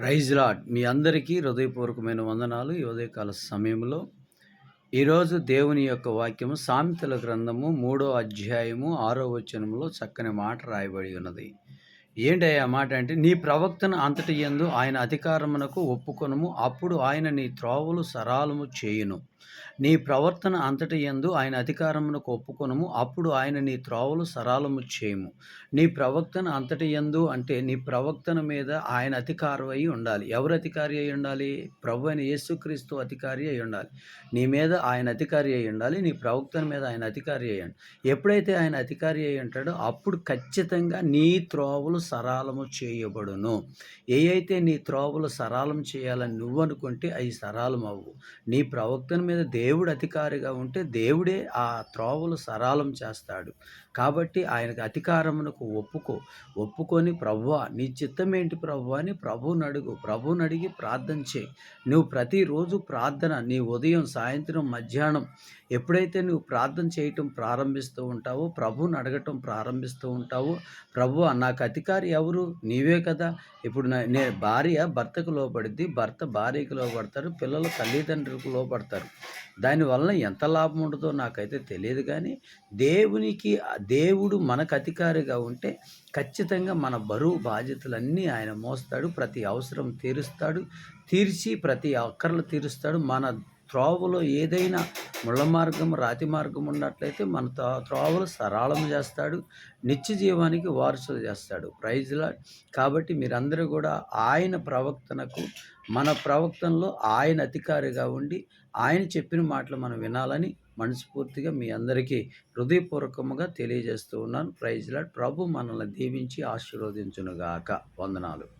Praise lord. మీ అందరికీ హృదయపూర్వకమైన వందనాలు ఈ ఉదయకాల సమయంలో. ఈరోజు దేవుని యొక్క వాక్యము సామెతల గ్రంథము మూడో అధ్యాయము ఆరో వచనంలో చక్కని మాట రాయబడి ఉన్నది. ఏంటయ్యా మాట అంటే నీ ప్రవక్తను అంతటి ఎందు ఆయన అధికారమునకు ఒప్పుకొనుము. అప్పుడు ఆయన నీ త్రోవలు సరాలము చేయును. నీ ప్రవర్తన అంతటి ఎందు ఆయన అధికారమునకు ఒప్పుకొనుము. అప్పుడు ఆయన నీ త్రోవలు సరాలము చేయము. నీ ప్రవక్తన అంతటి ఎందు అంటే నీ ప్రవక్తన మీద ఆయన అధికారం అయి ఉండాలి. ఎవరు అధికారి అయి ఉండాలి? ప్రభు అయిన యేసుక్రీస్తు అధికారి అయి ఉండాలి. నీ మీద ఆయన అధికారి అయి ఉండాలి. నీ ప్రవక్తన మీద ఆయన అధికారి అయ్యండి ఎప్పుడైతే ఆయన అధికారి అయి ఉంటాడో అప్పుడు ఖచ్చితంగా నీ త్రోవలు సరాలము చేయబడును. ఏయైతే నీ త్రోవలు సరాలం చేయాలని నువ్వు అనుకుంటే అవి సరాలం అవ్వు. నీ ప్రవక్తన మీద దేవుడు అధికారిగా ఉంటే దేవుడే ఆ త్రోవలు సరాలం చేస్తాడు. కాబట్టి ఆయనకు అధికారమునకు ఒప్పుకో. ఒప్పుకొని ప్రభువ నీ చిత్తం ఏంటి ప్రభు అని ప్రభువుని అడుగు. ప్రభువుని అడిగి ప్రార్థన చేయి. నువ్వు ప్రతిరోజు ప్రార్థన నీ ఉదయం సాయంత్రం మధ్యాహ్నం ఎప్పుడైతే నువ్వు ప్రార్థన చేయటం ప్రారంభిస్తూ ఉంటావో ప్రభువుని అడగటం ప్రారంభిస్తూ ఉంటావో ప్రభు నాకు అధికారం ఎవరు? నీవే కదా. ఇప్పుడు నే భార్య భర్తకు లోపడిద్ది భర్త భార్యకు లోపడతారు పిల్లలు తల్లిదండ్రులకు లోపడతారు దానివల్ల ఎంత లాభం ఉండదో నాకైతే తెలియదు కానీ దేవునికి దేవుడు మనకు అధికారిగా ఉంటే ఖచ్చితంగా మన బరువు బాధ్యతలన్నీ ఆయన మోస్తాడు. ప్రతి అవసరం తీరుస్తాడు. తీర్చి ప్రతి అక్కర్లు తీరుస్తాడు. మన త్రోవలో ఏదైనా ముళ్ళ మార్గం రాతి మార్గం ఉన్నట్లయితే మన త్రోవలు సరళం చేస్తాడు నిత్య జీవానికి వారసులు చేస్తాడు. ప్రైజ్లా కాబట్టి మీరందరూ కూడా ఆయన ప్రవక్తనకు మన ప్రవక్తనలో ఆయన అధికారిగా ఉండి ఆయన చెప్పిన మాటలు మనం వినాలని మనస్ఫూర్తిగా మీ అందరికీ హృదయపూర్వకముగా తెలియజేస్తూ ఉన్నాను. ప్రైజ్లాడ్ ప్రభు మనల్ని దీవించి ఆశీర్వదించునుగాక. వందనాలు.